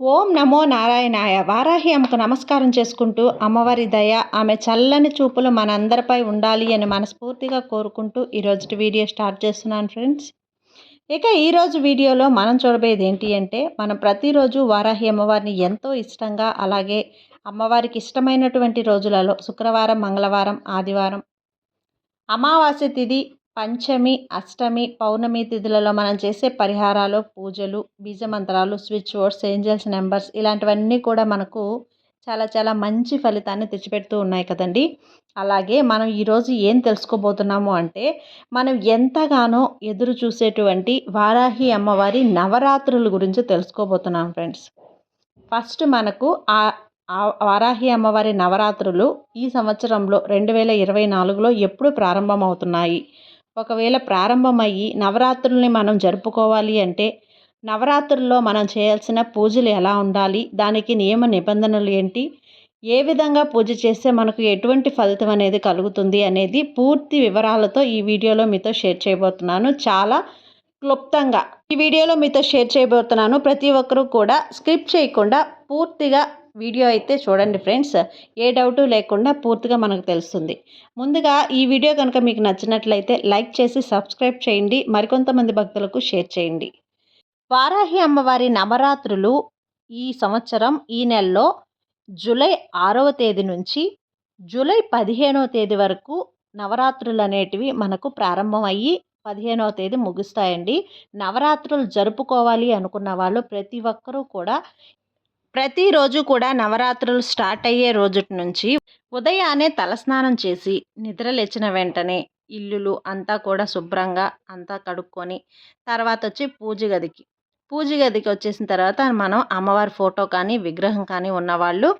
ఓం నమో నారాయణాయ. వారాహి అమ్మకు నమస్కారం చేసుకుంటూ అమ్మవారి దయ ఆమె చల్లని చూపులు మనందరిపై ఉండాలి అని మనస్ఫూర్తిగా కోరుకుంటూ ఈరోజు వీడియో స్టార్ట్ చేస్తున్నాను ఫ్రెండ్స్. ఇక ఈరోజు వీడియోలో మనం చూడబోయేది ఏంటి అంటే మనం ప్రతిరోజు వారాహి అమ్మవారిని ఎంతో ఇష్టంగా అలాగే అమ్మవారికి ఇష్టమైనటువంటి రోజులలో శుక్రవారం మంగళవారం ఆదివారం అమావాస్య తిథి పంచమి అష్టమి పౌర్ణమి తిథులలో మనం చేసే పరిహారాలు పూజలు బీజమంత్రాలు స్విచ్ బోర్డ్స్ ఏంజల్స్ నెంబర్స్ ఇలాంటివన్నీ కూడా మనకు చాలా చాలా మంచి ఫలితాన్ని తెచ్చిపెడుతూ ఉన్నాయి కదండి. అలాగే మనం ఈరోజు ఏం తెలుసుకోబోతున్నాము అంటే మనం ఎంతగానో ఎదురు చూసేటువంటి వారాహి అమ్మవారి నవరాత్రుల గురించి తెలుసుకోబోతున్నాం ఫ్రెండ్స్. ఫస్ట్ మనకు ఆ వారాహి అమ్మవారి నవరాత్రులు ఈ సంవత్సరంలో రెండు వేల ఇరవై నాలుగులో ఎప్పుడు ప్రారంభమవుతున్నాయి? ఒకవేళ ప్రారంభమయ్యి నవరాత్రుల్ని మనం జరుపుకోవాలి అంటే నవరాత్రుల్లో మనం చేయాల్సిన పూజలు ఎలా ఉండాలి? దానికి నియమ నిబంధనలు ఏంటి? ఏ విధంగా పూజ చేస్తే మనకు ఎటువంటి ఫలితం అనేది కలుగుతుంది అనేది పూర్తి వివరాలతో ఈ వీడియోలో మీతో షేర్ చేయబోతున్నాను. చాలా క్లుప్తంగా ఈ వీడియోలో మీతో షేర్ చేయబోతున్నాను. ప్రతి ఒక్కరూ కూడా స్క్రిప్ట్ చేయకుండా పూర్తిగా వీడియో అయితే చూడండి ఫ్రెండ్స్. ఏ డౌటు లేకుండా పూర్తిగా మనకు తెలుస్తుంది. ముందుగా ఈ వీడియో కనుక మీకు నచ్చినట్లయితే లైక్ చేసి సబ్స్క్రైబ్ చేయండి. మరికొంతమంది భక్తులకు షేర్ చేయండి. వారాహి అమ్మవారి నవరాత్రులు ఈ సంవత్సరం ఈ నెలలో జూలై ఆరవ తేదీ నుంచి జూలై పదిహేనవ తేదీ వరకు నవరాత్రులు అనేటివి మనకు ప్రారంభమయ్యి పదిహేనవ తేదీ ముగుస్తాయండి. నవరాత్రులు జరుపుకోవాలి అనుకున్న వాళ్ళు ప్రతి ఒక్కరూ కూడా ప్రతిరోజు కూడా నవరాత్రులు స్టార్ట్ అయ్యే రోజు నుంచి ఉదయాన్నే తలస్నానం చేసి నిద్ర లేచిన వెంటనే ఇల్లులు అంతా కూడా శుభ్రంగా అంతా కడుక్కొని తర్వాత వచ్చి పూజ గదికి. పూజ గదికి వచ్చేసిన తర్వాత మనం అమ్మవారి ఫోటో కానీ విగ్రహం కానీ ఉన్నవాళ్ళు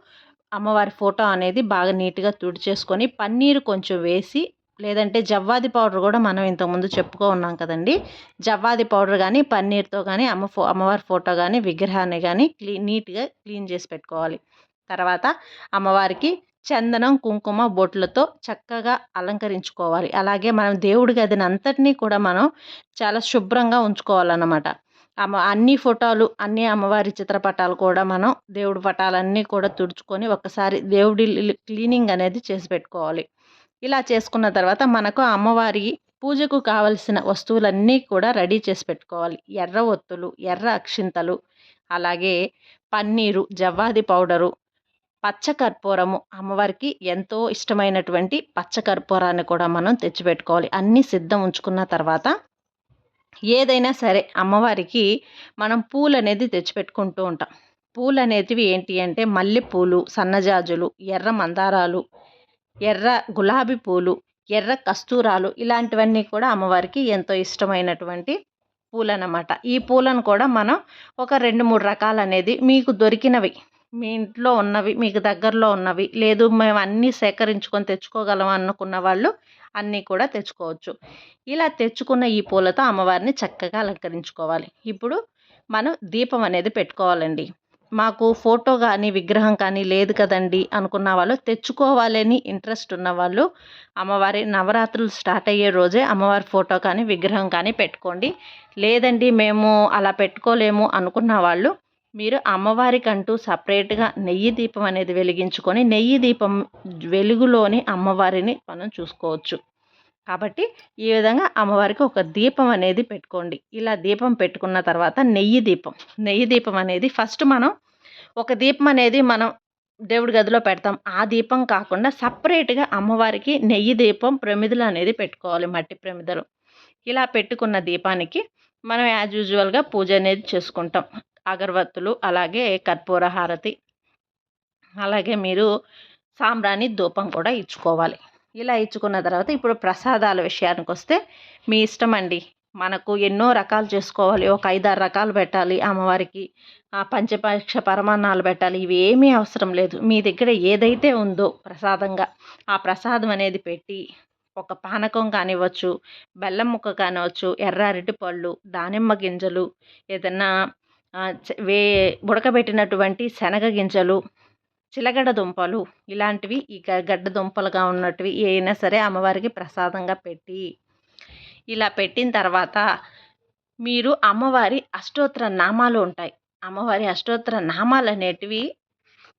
అమ్మవారి ఫోటో అనేది బాగా నీట్గా తుడిచేసుకొని పన్నీరు కొంచెం వేసి లేదంటే జవ్వాది పౌడర్ కూడా మనం ఇంతకుముందు చెప్పుకో ఉన్నాం కదండి. జవ్వాది పౌడర్ కానీ పన్నీర్తో కానీ అమ్మ ఫో అమ్మవారి ఫోటో కానీ విగ్రహాన్ని కానీ క్లీన్ నీట్గా క్లీన్ చేసి పెట్టుకోవాలి. తర్వాత అమ్మవారికి చందనం కుంకుమ బొట్లతో చక్కగా అలంకరించుకోవాలి. అలాగే మనం దేవుడి గదిని అంతటినీ కూడా మనం చాలా శుభ్రంగా ఉంచుకోవాలన్నమాట. అమ్మ అన్ని ఫోటోలు అన్ని అమ్మవారి చిత్రపటాలు కూడా మనం దేవుడి పటాలన్నీ కూడా తుడుచుకొని ఒకసారి దేవుడి క్లీనింగ్ అనేది చేసి పెట్టుకోవాలి. ఇలా చేసుకున్న తర్వాత మనకు అమ్మవారి పూజకు కావలసిన వస్తువులన్నీ కూడా రెడీ చేసి పెట్టుకోవాలి. ఎర్ర ఒత్తులు ఎర్ర అక్షింతలు అలాగే పన్నీరు జవ్వాది పౌడరు పచ్చకర్పూరము అమ్మవారికి ఎంతో ఇష్టమైనటువంటి పచ్చకర్పూరాన్ని కూడా మనం తెచ్చిపెట్టుకోవాలి. అన్నీ సిద్ధం ఉంచుకున్న తర్వాత ఏదైనా సరే అమ్మవారికి మనం పూలు అనేది తెచ్చిపెట్టుకుంటూ ఉంటాం. పూలు అనేటివి ఏంటి అంటే మల్లెపూలు సన్నజాజులు ఎర్ర మందారాలు ఎర్ర గులాబీ పూలు ఎర్ర కస్తూరాలు ఇలాంటివన్నీ కూడా అమ్మవారికి ఎంతో ఇష్టమైనటువంటి పూలన్నమాట ఈ పూలను కూడా మనం ఒక రెండు మూడు రకాలు అనేది మీకు దొరికినవి మీ ఇంట్లో ఉన్నవి మీకు దగ్గరలో ఉన్నవి లేదు మేము అన్నీ సేకరించుకొని తెచ్చుకోగలం అనుకున్న వాళ్ళు అన్నీ కూడా తెచ్చుకోవచ్చు. ఇలా తెచ్చుకున్న ఈ పూలతో అమ్మవారిని చక్కగా అలంకరించుకోవాలి. ఇప్పుడు మనం దీపం అనేది పెట్టుకోవాలండి. మాకు ఫోటో కానీ విగ్రహం కానీ లేదు కదండి అనుకున్న వాళ్ళు తెచ్చుకోవాలని ఇంట్రెస్ట్ ఉన్నవాళ్ళు అమ్మవారి నవరాత్రులు స్టార్ట్ అయ్యే రోజే అమ్మవారి ఫోటో కానీ విగ్రహం కానీ పెట్టుకోండి. లేదండి మేము అలా పెట్టుకోలేము అనుకున్న వాళ్ళు మీరు అమ్మవారికంటూ సపరేట్గా నెయ్యి దీపం అనేది వెలిగించుకొని నెయ్యి దీపం వెలుగులోని అమ్మవారిని మనం చూసుకోవచ్చు. కాబట్టి ఈ విధంగా అమ్మవారికి ఒక దీపం అనేది పెట్టుకోండి. ఇలా దీపం పెట్టుకున్న తర్వాత నెయ్యి దీపం నెయ్యి దీపం అనేది ఫస్ట్ మనం ఒక దీపం అనేది మనం దేవుడి గదిలో పెడతాం. ఆ దీపం కాకుండా సపరేట్గా అమ్మవారికి నెయ్యి దీపం ప్రమిదలు అనేది పెట్టుకోవాలి మట్టి ప్రమిదలు. ఇలా పెట్టుకున్న దీపానికి మనం యాజ్ యూజువల్గా పూజ అనేది చేసుకుంటాం. అగరబత్తులు అలాగే కర్పూర హారతి అలాగే మీరు సాంబ్రాణి ధూపం కూడా ఇచ్చుకోవాలి. ఇలా ఇచ్చుకున్న తర్వాత ఇప్పుడు ప్రసాదాల విషయానికి వస్తే మీ ఇష్టం అండి మనకు ఎన్నో రకాలు చేసుకోవాలి. ఒక ఐదారు రకాలు పెట్టాలి అమ్మవారికి. పంచపక్ష పరమాన్నాలు పెట్టాలి. ఇవి ఏమీ అవసరం లేదు. మీ దగ్గర ఏదైతే ఉందో ప్రసాదంగా ఆ ప్రసాదం అనేది పెట్టి ఒక పానకం కానివ్వచ్చు బెల్లం ముక్క కానివ్వచ్చు ఎర్ర అరటి పళ్ళు దానిమ్మ గింజలు ఏదన్నా వే ఉడకబెట్టినటువంటి శనగ గింజలు చిలగడ దుంపలు ఇలాంటివి ఈ గడ్డ దుంపలుగా ఉన్నటివి ఏమైనా సరే అమ్మవారికి ప్రసాదంగా పెట్టి ఇలా పెట్టిన తర్వాత మీరు అమ్మవారి అష్టోత్తర నామాలు ఉంటాయి. అమ్మవారి అష్టోత్తర నామాలు అనేటివి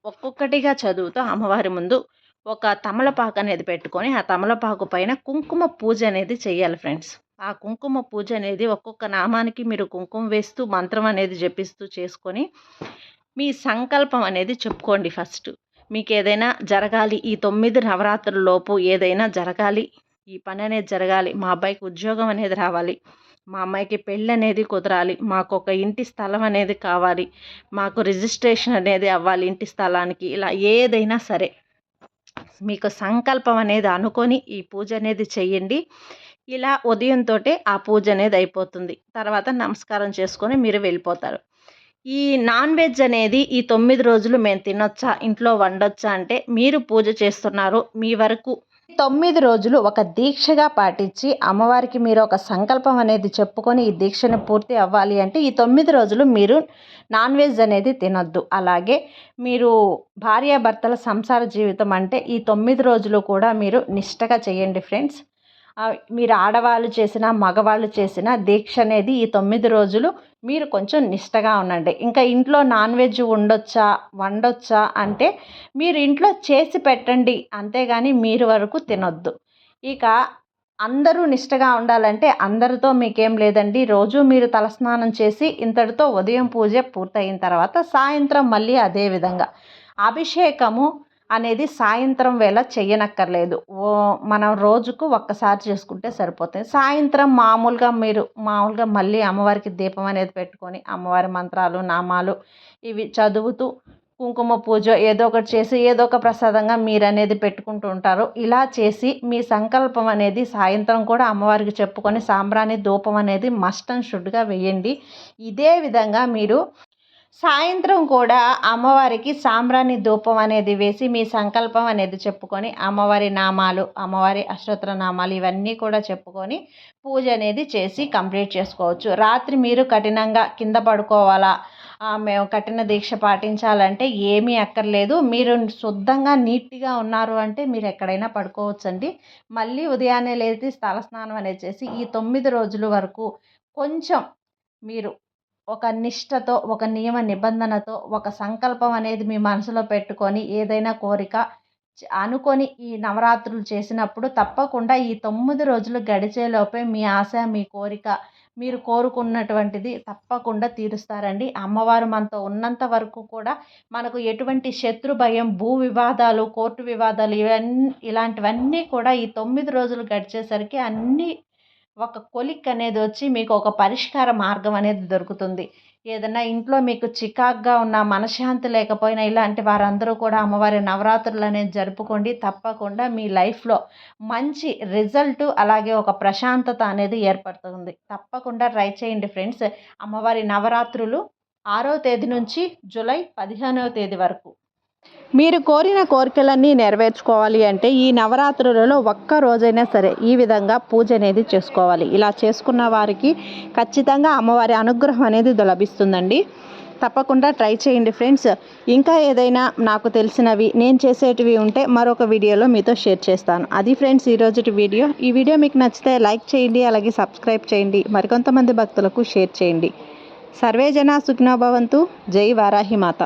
ఒక్కొక్కటిగా చదువుతూ అమ్మవారి ముందు ఒక తమలపాకు అనేది పెట్టుకొని ఆ తమలపాకు పైన కుంకుమ పూజ అనేది చేయాలి ఫ్రెండ్స్. ఆ కుంకుమ పూజ అనేది ఒక్కొక్క నామానికి మీరు కుంకుమ వేస్తూ మంత్రం అనేది జపిస్తూ చేసుకొని మీ సంకల్పం అనేది చెప్పుకోండి ఫస్ట్. మీకు ఏదైనా జరగాలి ఈ తొమ్మిది నవరాత్రుల లోపు ఏదైనా జరగాలి ఈ పని అనేది జరగాలి. మా అబ్బాయికి ఉద్యోగం అనేది రావాలి. మా అమ్మాయికి పెళ్ళి అనేది కుదరాలి. మాకు ఒక ఇంటి స్థలం అనేది కావాలి. మాకు రిజిస్ట్రేషన్ అనేది అవ్వాలి ఇంటి స్థలానికి. ఇలా ఏదైనా సరే. మీకు సంకల్పం అనేది అనుకొని ఈ పూజ అనేది చెయ్యండి ఇలా ఉదయంతో ఆ పూజ అనేది అయిపోతుంది. తర్వాత నమస్కారం చేసుకొని మీరు వెళ్ళిపోతారు. ఈ నాన్ వెజ్ అనేది ఈ తొమ్మిది రోజులు మేము తినొచ్చా? ఇంట్లో వండొచ్చా? అంటే మీరు పూజ చేస్తున్నారు. మీ వరకు తొమ్మిది రోజులు ఒక దీక్షగా పాటించి అమ్మవారికి మీరు ఒక సంకల్పం అనేది చెప్పుకొని ఈ దీక్షను పూర్తి అవ్వాలి అంటే ఈ తొమ్మిది రోజులు మీరు నాన్ వెజ్ అనేది తినొద్దు. అలాగే మీరు భార్యాభర్తల సంసార జీవితం అంటే ఈ తొమ్మిది రోజులు కూడా మీరు నిష్టగా చేయండి ఫ్రెండ్స్. మీరు ఆడవాళ్ళు చేసిన మగవాళ్ళు చేసిన దీక్ష అనేది ఈ తొమ్మిది రోజులు మీరు కొంచెం నిష్టగా ఉండండి. ఇంకా ఇంట్లో నాన్ వెజ్ ఉండొచ్చా వండొచ్చా అంటే మీరు ఇంట్లో చేసి పెట్టండి. అంతేగాని మీరు వరకు తినొద్దు. ఇక అందరూ నిష్టగా ఉండాలంటే అందరితో మీకేం లేదండి. రోజు మీరు తలస్నానం చేసి ఇంతటితో ఉదయం పూజ పూర్తయిన తర్వాత సాయంత్రం మళ్ళీ అదే విధంగా. అభిషేకము అనేది సాయంత్రం వేళ చేయనక్కర్లేదు ఓ మనం రోజుకు ఒక్కసారి చేసుకుంటే సరిపోతుంది సాయంత్రం మామూలుగా మీరు మామూలుగా మళ్ళీ అమ్మవారికి దీపం అనేది పెట్టుకొని అమ్మవారి మంత్రాలు నామాలు ఇవి చదువుతూ కుంకుమ పూజ ఏదో ఒకటి చేసి ఏదో ఒక ప్రసాదంగా మీరు అనేది పెట్టుకుంటూ ఉంటారు. ఇలా చేసి మీ సంకల్పం అనేది సాయంత్రం కూడా అమ్మవారికి చెప్పుకొని సాంబ్రాణి ధూపం అనేది మస్ట్ అండ్ షుడ్గా వేయండి. ఇదే విధంగా మీరు సాయంత్రం కూడా అమ్మవారికి సాంబ్రాణి ధూపం అనేది వేసి మీ సంకల్పం అనేది చెప్పుకొని అమ్మవారి నామాలు అమ్మవారి అష్టోత్తర నామాలు ఇవన్నీ కూడా చెప్పుకొని పూజ అనేది చేసి కంప్లీట్ చేసుకోవచ్చు. రాత్రి మీరు కఠినంగా కింద పడుకోవాలా? మేము కఠిన దీక్ష పాటించాలంటే ఏమీ అక్కర్లేదు. మీరు శుద్ధంగా నీట్గా ఉన్నారు అంటే మీరు ఎక్కడైనా పడుకోవచ్చండి. మళ్ళీ ఉదయాన్నే లేచి తలస్నానం అనేది చేసి ఈ తొమ్మిది రోజుల వరకు కొంచెం మీరు ఒక నిష్టతో ఒక నియమ నిబంధనతో ఒక సంకల్పం అనేది మీ మనసులో పెట్టుకొని ఏదైనా కోరిక అనుకొని ఈ నవరాత్రులు చేసినప్పుడు తప్పకుండా ఈ తొమ్మిది రోజులు గడిచేలోపే మీ ఆశ మీ కోరిక మీరు కోరుకున్నటువంటిది తప్పకుండా తీరుస్తారండి. అమ్మవారు మనతో ఉన్నంత వరకు కూడా మనకు ఎటువంటి శత్రు భయం భూ వివాదాలు కోర్టు వివాదాలు ఇవన్నీ ఇలాంటివన్నీ కూడా ఈ తొమ్మిది రోజులు గడిచేసరికి అన్నీ ఒక కొలిక్ అనేది వచ్చి మీకు ఒక పరిష్కార మార్గం అనేది దొరుకుతుంది. ఏదైనా ఇంట్లో మీకు చికాగ్గా ఉన్న మనశ్శాంతి లేకపోయినా ఇలాంటి వారందరూ కూడా అమ్మవారి నవరాత్రులు అనేది జరుపుకోండి. తప్పకుండా మీ లైఫ్లో మంచి రిజల్ట్ అలాగే ఒక ప్రశాంతత అనేది ఏర్పడుతుంది. తప్పకుండా ట్రై చేయండి ఫ్రెండ్స్. అమ్మవారి నవరాత్రులు ఆరో తేదీ నుంచి జూలై పదిహేనవ తేదీ వరకు. మీరు కోరిన కోరికలన్నీ నెరవేర్చుకోవాలి అంటే ఈ నవరాత్రులలో ఒక్క రోజైనా సరే ఈ విధంగా పూజ అనేది చేసుకోవాలి. ఇలా చేసుకున్న వారికి ఖచ్చితంగా అమ్మవారి అనుగ్రహం అనేది లభిస్తుందండి. తప్పకుండా ట్రై చేయండి ఫ్రెండ్స్. ఇంకా ఏదైనా నాకు తెలిసినవి నేను చేసేటివి ఉంటే మరొక వీడియోలో మీతో షేర్ చేస్తాను. అది ఫ్రెండ్స్ ఈరోజు వీడియో. ఈ వీడియో మీకు నచ్చితే లైక్ చేయండి అలాగే సబ్స్క్రైబ్ చేయండి. మరికొంతమంది భక్తులకు షేర్ చేయండి. సర్వే జనా సుఖినోభవంతు జై వారాహి మాత.